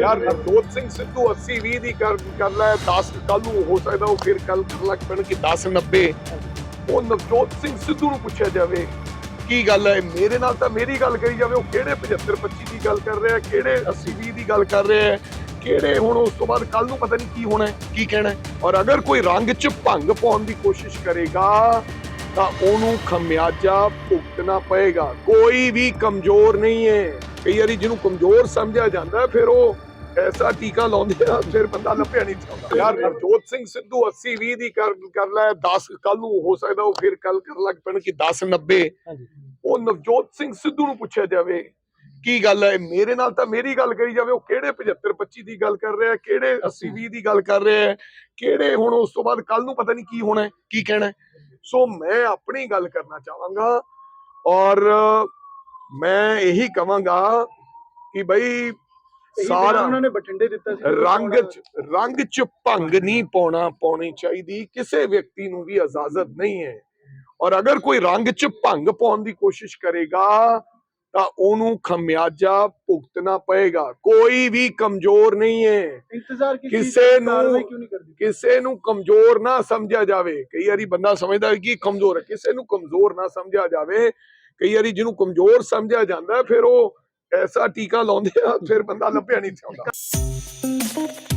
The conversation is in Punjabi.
ਯਾਰ ਨਵਜੋਤ ਸਿੰਘ ਸਿੱਧੂ 80 20 ਦੀ ਕਰ ਕਰ ਲੈ 10 ਕੱਲ ਨੂੰ ਹੋ ਸਕਦਾ ਉਹ ਫਿਰ ਕੱਲ ਕਰ ਲੱਗ ਪੈਣ ਕਿ 10 90 ਉਹ ਨਵਜੋਤ ਸਿੰਘ ਸਿੱਧੂ ਨੂੰ ਪੁੱਛਿਆ ਜਾਵੇ, ਕੀ ਗੱਲ ਹੈ? ਮੇਰੇ ਨਾਲ ਤਾਂ ਮੇਰੀ ਗੱਲ ਕਰੀ ਜਾਵੇ, ਉਹ ਕਿਹੜੇ 75 25 ਦੀ ਗੱਲ ਕਰ ਰਿਹਾ, ਕਿਹੜੇ 80 20 ਦੀ ਗੱਲ ਕਰ ਰਿਹਾ ਕਿਹੜੇ ਹੁਣ ਉਸ ਤੋਂ ਬਾਅਦ ਕੱਲ ਨੂੰ ਪਤਾ ਨਹੀਂ ਕੀ ਹੋਣਾ ਕੀ ਕਹਿਣਾ ਔਰ ਅਗਰ ਕੋਈ ਰੰਗ 'ਚ ਭੰਗ ਪਾਉਣ ਦੀ ਕੋਸ਼ਿਸ਼ ਕਰੇਗਾ, ਤਾਂ ਉਹਨੂੰ ਖਮਿਆਜਾ ਭੁਗਤਣਾ ਪਏਗਾ। ਕੋਈ ਵੀ ਕਮਜ਼ੋਰ ਨਹੀਂ ਹੈ। ਕਈ ਵਾਰੀ ਜਿਹਨੂੰ ਕਮਜ਼ੋਰ ਸਮਝਿਆ ਜਾਂਦਾ ਫਿਰ ਉਹ ਐਸਾ ਟੀਕਾ ਲਾਉਂਦੇ ਆ ਫਿਰ ਬੰਦਾ ਲੱਭਿਆ ਨਹੀਂ ਚਾਹੁੰਦਾ ਯਾਰ ਨਵਜੋਤ ਸਿੰਘ ਸਿੱਧੂ 80 20 ਦੀ ਕਰ ਕਰ ਲੈ 10 ਕੱਲ ਨੂੰ ਹੋ ਸਕਦਾ ਉਹ ਫਿਰ ਕੱਲ ਕਰ ਲੱਗ ਪੈਣ ਕਿ 10 90 ਹਾਂਜੀ। ਉਹ ਨਵਜੋਤ ਸਿੰਘ ਸਿੱਧੂ ਨੂੰ ਪੁੱਛਿਆ ਜਾਵੇ ਕੀ ਗੱਲ ਹੈ? ਮੇਰੇ ਨਾਲ ਤਾਂ ਮੇਰੀ ਗੱਲ ਕਰੀ ਜਾਵੇ ਉਹ ਕਿਹੜੇ 75 25 ਦੀ ਗੱਲ ਕਰ ਰਿਹਾ ਕਿਹੜੇ 80 20 ਦੀ ਗੱਲ ਕਰ ਰਿਹਾ ਕਿਹੜੇ ਹੁਣ ਉਸ ਤੋਂ ਬਾਅਦ ਕੱਲ ਨੂੰ ਪਤਾ ਨਹੀਂ ਕੀ ਹੋਣਾ ਹੈ, ਕੀ ਕਹਿਣਾ। ਸੋ ਮੈਂ ਆਪਣੀ ਗੱਲ ਕਰਨਾ ਚਾਹਾਂਗਾ ਔਰ ਮੈਂ ਇਹੀ ਕਵਾਂਗਾ ਕਿ ਬਈ ਸਾਰਾ ਉਹਨਾਂ ਨੇ ਬਠਿੰਡੇ ਦਿੱਤਾ ਸੀ ਰੰਗ ਚ ਰੰਗ ਚ ਭੰਗ ਨਹੀਂ ਪਾਉਣਾ ਪਾਉਣੀ ਚਾਹੀਦੀ। ਕਿਸੇ ਵਿਅਕਤੀ ਨੂੰ ਵੀ ਇਜਾਜ਼ਤ ਨਹੀਂ ਹੈ। ਔਰ ਅਗਰ ਕੋਈ ਰੰਗ ਚ ਭੰਗ ਪਾਉਣ ਦੀ ਕੋਸ਼ਿਸ਼ ਕਰੇਗਾ ਤਾਂ ਉਹਨੂੰ ਖਮਿਆਜਾ ਭੁਗਤਣਾ ਪਏਗਾ। ਕੋਈ ਵੀ ਕਮਜ਼ੋਰ ਨਹੀਂ ਹੈ। ਇੰਤਜ਼ਾਰ ਕਿਸੇ ਨੂੰ- ਕਿਸੇ ਨੂੰ ਕਮਜ਼ੋਰ ਨਾ ਸਮਝਿਆ ਜਾਵੇ। ਕਈ ਵਾਰੀ ਬੰਦਾ ਸਮਝਦਾ ਕਿ ਕਮਜ਼ੋਰ ਹੈ। ਕਿਸੇ ਨੂੰ ਕਮਜ਼ੋਰ ਨਾ ਸਮਝਿਆ ਜਾਵੇ ਕਈ ਵਾਰੀ ਜਿਹਨੂੰ ਕਮਜ਼ੋਰ ਸਮਝਿਆ ਜਾਂਦਾ ਫਿਰ ਉਹ ਐਸਾ ਟੀਕਾ ਲਾਉਂਦੇ ਆ ਫਿਰ ਬੰਦਾ ਲੱਭਿਆ ਨਹੀਂ ਆਉਂਦਾ